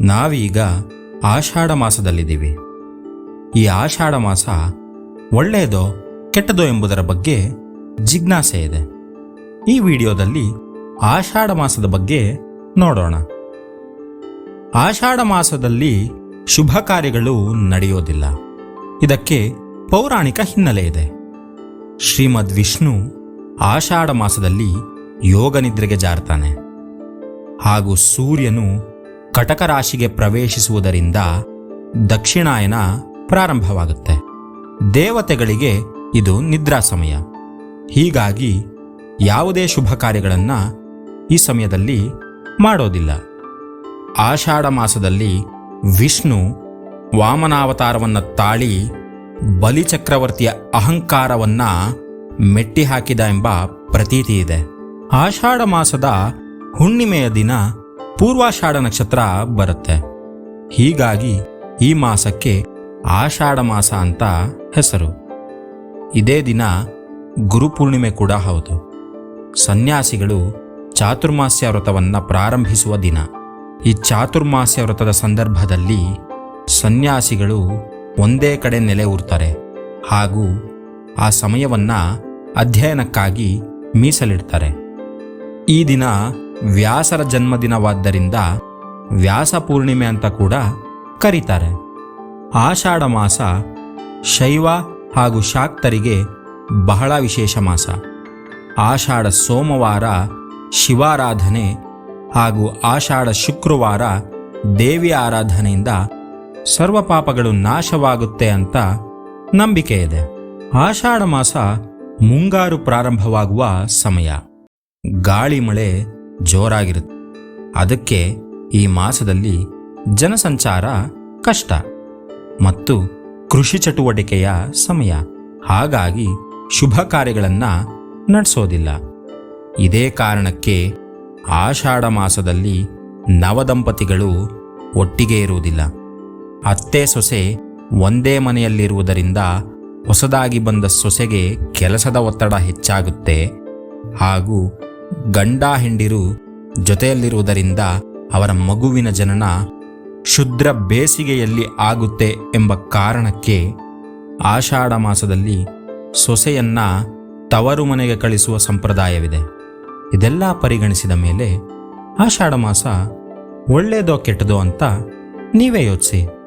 ನಾವೀಗ ಆಷಾಢ ಮಾಸದಲ್ಲಿದ್ದೀವಿ. ಈ ಆಷಾಢ ಮಾಸ ಒಳ್ಳೆಯದೋ ಕೆಟ್ಟದೋ ಎಂಬುದರ ಬಗ್ಗೆ ಜಿಜ್ಞಾಸೆ ಇದೆ. ಈ ವಿಡಿಯೋದಲ್ಲಿ ಆಷಾಢ ಮಾಸದ ಬಗ್ಗೆ ನೋಡೋಣ. ಆಷಾಢ ಮಾಸದಲ್ಲಿ ಶುಭ ಕಾರ್ಯಗಳು ನಡೆಯೋದಿಲ್ಲ. ಇದಕ್ಕೆ ಪೌರಾಣಿಕ ಹಿನ್ನೆಲೆ ಇದೆ. ಶ್ರೀಮದ್ ವಿಷ್ಣು ಆಷಾಢ ಮಾಸದಲ್ಲಿ ಯೋಗ ನಿದ್ರೆಗೆ ಜಾರ್ತಾನೆ. ಹಾಗೂ ಸೂರ್ಯನು ಕಟಕ ರಾಶಿಗೆ ಪ್ರವೇಶಿಸುವುದರಿಂದ ದಕ್ಷಿಣಾಯನ ಪ್ರಾರಂಭವಾಗುತ್ತೆ. ದೇವತೆಗಳಿಗೆ ಇದು ನಿದ್ರಾ ಸಮಯ. ಹೀಗಾಗಿ ಯಾವುದೇ ಶುಭ ಕಾರ್ಯಗಳನ್ನು ಈ ಸಮಯದಲ್ಲಿ ಮಾಡೋದಿಲ್ಲ. ಆಷಾಢ ಮಾಸದಲ್ಲಿ ವಿಷ್ಣು ವಾಮನಾವತಾರವನ್ನು ತಾಳಿ ಬಲಿಚಕ್ರವರ್ತಿಯ ಅಹಂಕಾರವನ್ನು ಮೆಟ್ಟಿ ಹಾಕಿದ ಎಂಬ ಪ್ರತೀತಿ ಇದೆ. ಆಷಾಢ ಮಾಸದ ಹುಣ್ಣಿಮೆಯ ದಿನ ಪೂರ್ವಾಷಾಢ ನಕ್ಷತ್ರ ಬರುತ್ತೆ. ಹೀಗಾಗಿ ಈ ಮಾಸಕ್ಕೆ ಆಷಾಢ ಮಾಸ ಅಂತ ಹೆಸರು. ಇದೇ ದಿನ ಗುರುಪೂರ್ಣಿಮೆ ಕೂಡ ಹೌದು. ಸನ್ಯಾಸಿಗಳು ಚಾತುರ್ಮಾಸ್ಯ ವ್ರತವನ್ನು ಪ್ರಾರಂಭಿಸುವ ದಿನ. ಈ ಚಾತುರ್ಮಾಸ್ಯ ವ್ರತದ ಸಂದರ್ಭದಲ್ಲಿ ಸನ್ಯಾಸಿಗಳು ಒಂದೇ ಕಡೆ ನೆಲೆ ಊರ್ತಾರೆ. ಹಾಗೂ ಆ ಸಮಯವನ್ನು ಅಧ್ಯಯನಕ್ಕಾಗಿ ಮೀಸಲಿಡ್ತಾರೆ. ಈ ದಿನ ವ್ಯಾಸರ ಜನ್ಮದಿನವಾದ್ದರಿಂದ ವ್ಯಾಸ ಪೂರ್ಣಿಮೆ ಅಂತ ಕೂಡ ಕರೀತಾರೆ. ಆಷಾಢ ಮಾಸ ಶೈವ ಹಾಗೂ ಶಾಕ್ತರಿಗೆ ಬಹಳ ವಿಶೇಷ ಮಾಸ. ಆಷಾಢ ಸೋಮವಾರ ಶಿವಾರಾಧನೆ ಹಾಗೂ ಆಷಾಢ ಶುಕ್ರವಾರ ದೇವಿ ಆರಾಧನೆಯಿಂದ ಸರ್ವ ಪಾಪಗಳು ನಾಶವಾಗುತ್ತೆ ಅಂತ ನಂಬಿಕೆ ಇದೆ. ಆಷಾಢ ಮಾಸ ಮುಂಗಾರು ಪ್ರಾರಂಭವಾಗುವ ಸಮಯ. ಗಾಳಿ ಮಳೆ ಜೋರಾಗಿರುತ್ತೆ. ಅದಕ್ಕೆ ಈ ಮಾಸದಲ್ಲಿ ಜನಸಂಚಾರ ಕಷ್ಟ ಮತ್ತು ಕೃಷಿ ಚಟುವಟಿಕೆಯ ಸಮಯ. ಹಾಗಾಗಿ ಶುಭ ಕಾರ್ಯಗಳನ್ನು ನಡೆಸೋದಿಲ್ಲ. ಇದೇ ಕಾರಣಕ್ಕೆ ಆಷಾಢ ಮಾಸದಲ್ಲಿ ನವದಂಪತಿಗಳು ಒಟ್ಟಿಗೆ ಇರುವುದಿಲ್ಲ. ಅತ್ತೆ ಸೊಸೆ ಒಂದೇ ಮನೆಯಲ್ಲಿರುವುದರಿಂದ ಹೊಸದಾಗಿ ಬಂದ ಸೊಸೆಗೆ ಕೆಲಸದ ಒತ್ತಡ ಹೆಚ್ಚಾಗುತ್ತೆ. ಹಾಗೂ ಗಂಡ ಹೆಂಡಿರು ಜೊತೆಯಲ್ಲಿರುವುದರಿಂದ ಅವರ ಮಗುವಿನ ಜನನ ಶುದ್ರ ಬೇಸಿಗೆಯಲ್ಲಿ ಆಗುತ್ತೆ ಎಂಬ ಕಾರಣಕ್ಕೆ ಆಷಾಢ ಮಾಸದಲ್ಲಿ ಸೊಸೆಯನ್ನ ತವರು ಮನೆಗೆ ಕಳಿಸುವ ಸಂಪ್ರದಾಯವಿದೆ. ಇದೆಲ್ಲ ಪರಿಗಣಿಸಿದ ಮೇಲೆ ಆಷಾಢ ಮಾಸ ಒಳ್ಳೆಯದೋ ಕೆಟ್ಟದೋ ಅಂತ ನೀವೇ ಯೋಚಿಸಿ.